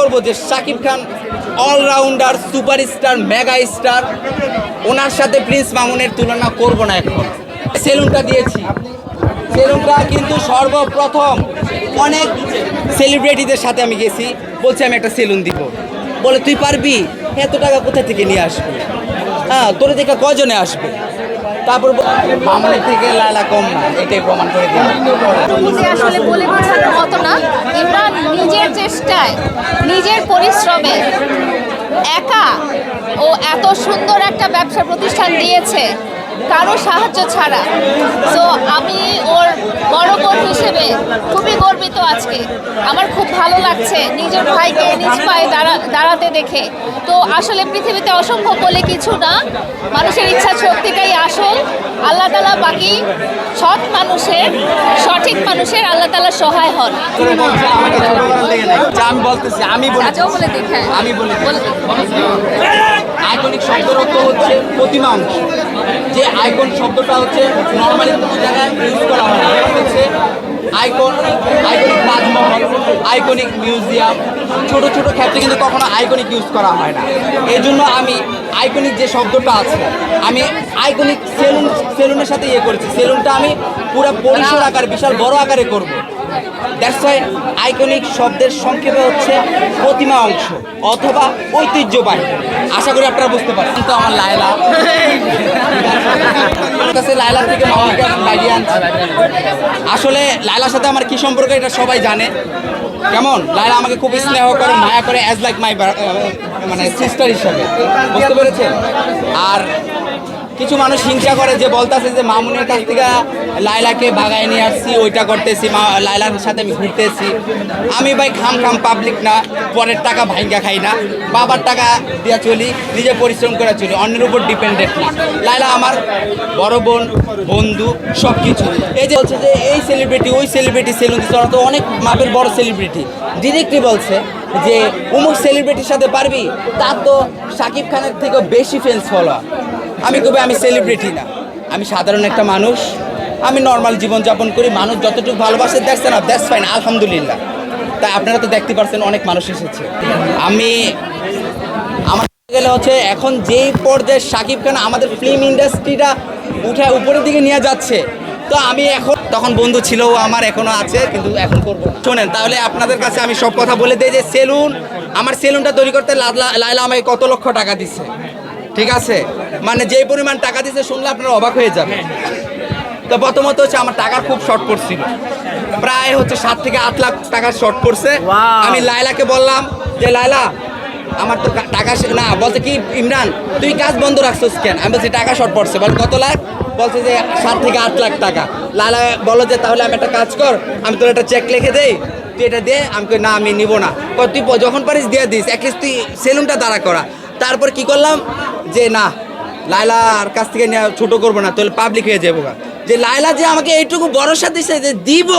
করব যে Shakib Khan allrounder superstar mega star ওনার সাথে প্রিন্স মামুনের তুলনা করব না এখন। সেলুনটা দিয়েছি। সেলুনটা কিন্তু সর্বপ্রথম অনেক সেলিব্রিটিদের সাথে আমি গেছি। বলছি, আমি একটা সেলুন দিব। বলে, তুই পারবি? এত টাকা কোথা থেকে নিয়ে আসবি? হ্যাঁ তোর থেকে কজনে আসবে? তারপর মামুনের থেকে লালা কম না। এটাই প্রমাণ করে দিলাম। নিজের চেষ্টায়, নিজের পরিশ্রমে একা ও এত সুন্দর একটা ব্যবসা প্রতিষ্ঠান দিয়েছে, কারও সাহায্য ছাড়া। তো আমি ওর বড় বোন হিসেবে খুবই গর্বিত আজকে। আমার খুব ভালো লাগছে। নিজের ভাইকে, নিজ পায়ে দাঁড়া দাঁড়াতে দেখে। তো আসলে পৃথিবীতে অসম্ভব বলে কিছু না। মানুষের ইচ্ছা শক্তিটাই আসল। আল্লাহ তালা বাকি সৎ মানুষের সঠিক মানুষের আল্লাহ তালা সহায় হন। আমি বলতেছি আমি বলে দেখে আমি বলে আইকনিক শব্দের অর্থ হচ্ছে প্রতিমা যে আইকন শব্দটা হচ্ছে নর্মালি কোনো জায়গায় ইউজ করা হয় না। হচ্ছে আইকন আইকনিক আইকনিক মিউজিয়াম ছোট ছোট ক্ষেত্রে কিন্তু কখনো আইকনিক ইউজ করা হয় না। এই জন্য আমি আইকনিক যে শব্দটা আছে আমি আইকনিক সেলুন সেলুনের সাথে ইয়ে করেছি। সেলুনটা আমি পুরো পরিসর আকারে বিশাল বড় আকারে করব। দ্যাটস ওয়াই আইকনিক শব্দের সংক্ষেপে হচ্ছে প্রতিমা অংশ অথবা ঐতিহ্যবাহী। আশা করি আপনারা বুঝতে পারেন তো আমার লায়লা। কাছে থেকে আনছি আসলে লায়লার সাথে আমার কি সম্পর্ক এটা সবাই জানে। কেমন? লায়লা আমাকে খুব স্নেহ করে, মায়া করে অ্যাজ লাইক মাই মানে সিস্টার হিসাবে। বুঝতে পেরেছেন? আর কিছু মানুষ হিংসা করে যে বলতেছে যে মামুনের কাছ থেকে লাইলাকে বাগায় নিয়ে আসছি, ওইটা করতেছি, মা লাইলার সাথে আমি ঘুরতেছি। আমি ভাই খাম খাম পাবলিক না, পরের টাকা ভাইঙ্গা খাই না। বাবার টাকা দিয়ে চলি, নিজে পরিশ্রম করে চলি, অন্যের উপর ডিপেন্ডেন্ট না। লাইলা আমার বড় বোন, বন্ধু সব কিছু এই যে বলছে যে এই সেলিব্রিটি ওই সেলিব্রিটি সেলুন দিচ্ছে তো অনেক মাপের বড় সেলিব্রিটি ডিরেক্টলি বলছে যে অমুক সেলিব্রিটির সাথে পারবি? তার তো সাকিব খানের থেকে বেশি ফ্যান্স ফলোয়ার আমি কবে আমি সেলিব্রিটি না। আমি সাধারণ একটা মানুষ। আমি নর্মাল জীবনযাপন করি। মানুষ যতটুকু ভালোবাসে, দেখছে না দ্যাটস ফাইন আলহামদুলিল্লাহ। তাই আপনারা তো দেখতে পারছেন, অনেক মানুষ এসেছে। আমি, আমার গেলে হচ্ছে এখন যেই পর্যায়ে শাকিব খান আমাদের ফিল্ম ইন্ডাস্ট্রিটা উঠে উপরের দিকে নিয়ে যাচ্ছে, তো আমি এখন, তখন বন্ধু ছিল আমার এখনও আছে, কিন্তু এখন করব শোনেন, তাহলে আপনাদের কাছে আমি সব কথা বলে দিই যে, সেলুন, আমার সেলুনটা তৈরি করতে লাইলা আমাকে কত লক্ষ টাকা দিচ্ছে ঠিক আছে? মানে যে পরিমাণ টাকা দিচ্ছে শুনলে আপনারা অবাক হয়ে যাবেন। তো প্রথমত হচ্ছে আমার টাকার খুব শর্ট পড়ছিল প্রায় হচ্ছে সাত থেকে আট লাখ টাকার শর্ট পড়ছে আমি লাইলাকে বললাম যে লাইলা আমার তো টাকা না বলছে কি ইমরান তুই কাজ বন্ধ রাখছিস কেন? আমি বলছি টাকা শর্ট পড়ছে বল কত লাখ? বলছে যে সাত থেকে আট লাখ টাকা। লালা বলো যে তাহলে আমি একটা কাজ কর আমি তোর একটা চেক লিখে দেই। তুই এটা দে। আমি না আমি নিব না। তুই যখন পারিস দিয়ে দিস। অ্যাটলিস্ট তুই সেলুনটা দাঁড়া করা। তারপর কি করলাম? যে না লাইলার কাছ থেকে নিয়ে ছোট করব না, তাহলে পাবলিক হয়ে যাব। যে লাইলা যে আমাকে এইটুকু ভরসা দিছে যে দিব,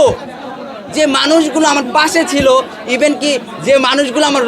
যে মানুষগুলো আমার পাশে ছিল ইভেন কি যে মানুষগুলো আমার